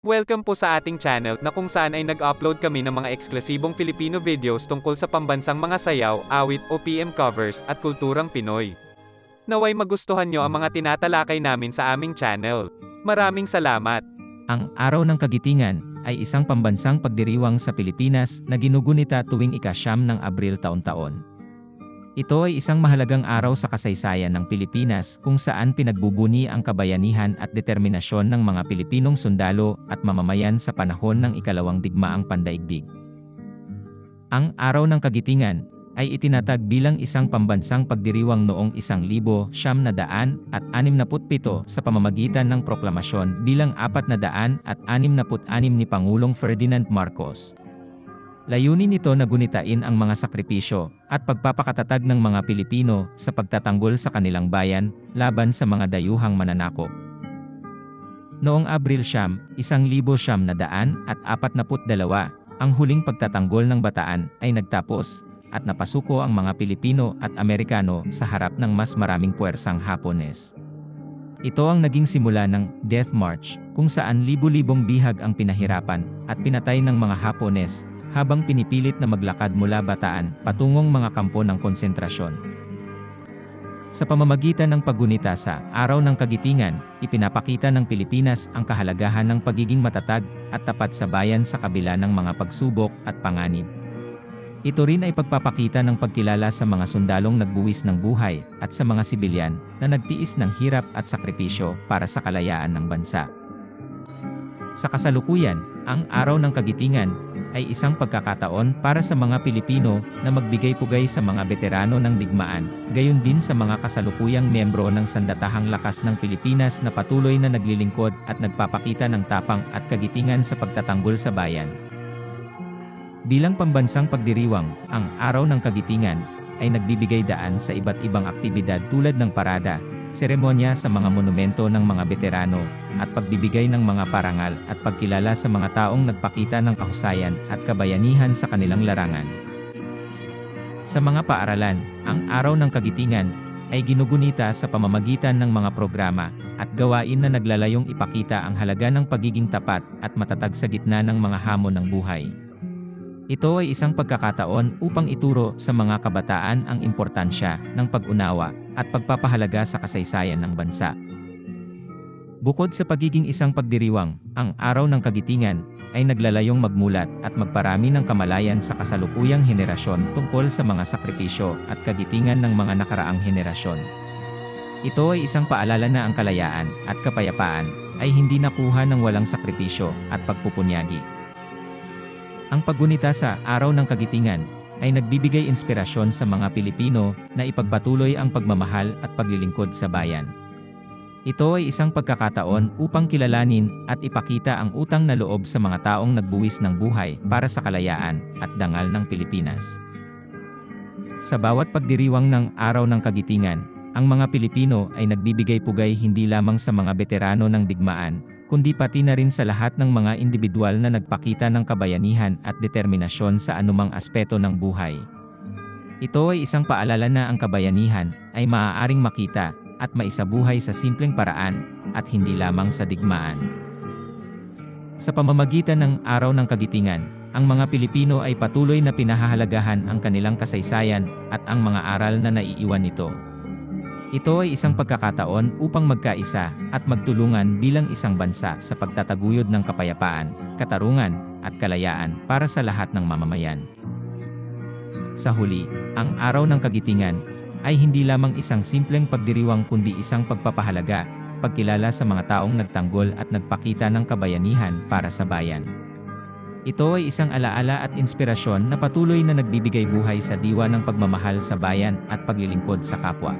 Welcome po sa ating channel na kung saan ay nag-upload kami ng mga eksklusibong Filipino videos tungkol sa pambansang mga sayaw, awit, OPM covers, at kulturang Pinoy. Naway magustuhan nyo ang mga tinatalakay namin sa aming channel. Maraming salamat! Ang Araw ng Kagitingan ay isang pambansang pagdiriwang sa Pilipinas na ginugunita tuwing ikasyam ng Abril taon-taon. Ito ay isang mahalagang araw sa kasaysayan ng Pilipinas kung saan pinagbubuni ang kabayanihan at determinasyon ng mga Pilipinong sundalo at mamamayan sa panahon ng ikalawang digmaang pandaigdig. Ang Araw ng Kagitingan ay itinatag bilang isang pambansang pagdiriwang noong 1,000 siyam na daan at 67 sa pamamagitan ng proklamasyon bilang 4 na daan at 66 ni Pangulong Ferdinand Marcos. Layunin nito na gunitain ang mga sakripisyo at pagpapakatatag ng mga Pilipino sa pagtatanggol sa kanilang bayan laban sa mga dayuhang mananakop. Noong Abril siyam, isang libo siyam na daan at apat na dalawa, ang huling pagtatanggol ng bataan ay nagtapos at napasuko ang mga Pilipino at Amerikano sa harap ng mas maraming puwersang Hapones. Ito ang naging simula ng Death March, kung saan libu-libong bihag ang pinahirapan at pinatay ng mga Hapones habang pinipilit na maglakad mula Bataan patungong mga kampo ng konsentrasyon. Sa pamamagitan ng paggunita sa Araw ng Kagitingan, ipinapakita ng Pilipinas ang kahalagahan ng pagiging matatag at tapat sa bayan sa kabila ng mga pagsubok at panganib. Ito rin ay pagpapakita ng pagkilala sa mga sundalong nagbuwis ng buhay at sa mga sibilyan na nagtiis ng hirap at sakripisyo para sa kalayaan ng bansa. Sa kasalukuyan, ang Araw ng Kagitingan ay isang pagkakataon para sa mga Pilipino na magbigay pugay sa mga veterano ng digmaan, gayon din sa mga kasalukuyang miyembro ng Sandatahang Lakas ng Pilipinas na patuloy na naglilingkod at nagpapakita ng tapang at kagitingan sa pagtatanggol sa bayan. Bilang pambansang pagdiriwang, ang Araw ng Kagitingan ay nagbibigay daan sa iba't ibang aktibidad tulad ng parada, seremonya sa mga monumento ng mga veterano, at pagbibigay ng mga parangal at pagkilala sa mga taong nagpakita ng kahusayan at kabayanihan sa kanilang larangan. Sa mga paaralan, ang Araw ng Kagitingan ay ginugunita sa pamamagitan ng mga programa at gawain na naglalayong ipakita ang halaga ng pagiging tapat at matatag sa gitna ng mga hamon ng buhay. Ito ay isang pagkakataon upang ituro sa mga kabataan ang importansya ng pag-unawa at pagpapahalaga sa kasaysayan ng bansa. Bukod sa pagiging isang pagdiriwang, ang Araw ng Kagitingan ay naglalayong magmulat at magparami ng kamalayan sa kasalukuyang henerasyon tungkol sa mga sakripisyo at kagitingan ng mga nakaraang henerasyon. Ito ay isang paalala na ang kalayaan at kapayapaan ay hindi nakuha ng walang sakripisyo at pagpupunyagi. Ang paggunita sa Araw ng Kagitingan ay nagbibigay inspirasyon sa mga Pilipino na ipagpatuloy ang pagmamahal at paglilingkod sa bayan. Ito ay isang pagkakataon upang kilalanin at ipakita ang utang na loob sa mga taong nagbuwis ng buhay para sa kalayaan at dangal ng Pilipinas. Sa bawat pagdiriwang ng Araw ng Kagitingan, ang mga Pilipino ay nagbibigay pugay hindi lamang sa mga veterano ng digmaan, kundi pati na rin sa lahat ng mga individual na nagpakita ng kabayanihan at determinasyon sa anumang aspeto ng buhay. Ito ay isang paalala na ang kabayanihan ay maaaring makita at maisabuhay sa simpleng paraan at hindi lamang sa digmaan. Sa pamamagitan ng Araw ng Kagitingan, ang mga Pilipino ay patuloy na pinahahalagahan ang kanilang kasaysayan at ang mga aral na naiiwan nito. Ito ay isang pagkakataon upang magkaisa at magtulungan bilang isang bansa sa pagtataguyod ng kapayapaan, katarungan, at kalayaan para sa lahat ng mamamayan. Sa huli, ang Araw ng Kagitingan ay hindi lamang isang simpleng pagdiriwang kundi isang pagpapahalaga, pagkilala sa mga taong nagtanggol at nagpakita ng kabayanihan para sa bayan. Ito ay isang alaala at inspirasyon na patuloy na nagbibigay buhay sa diwa ng pagmamahal sa bayan at paglilingkod sa kapwa.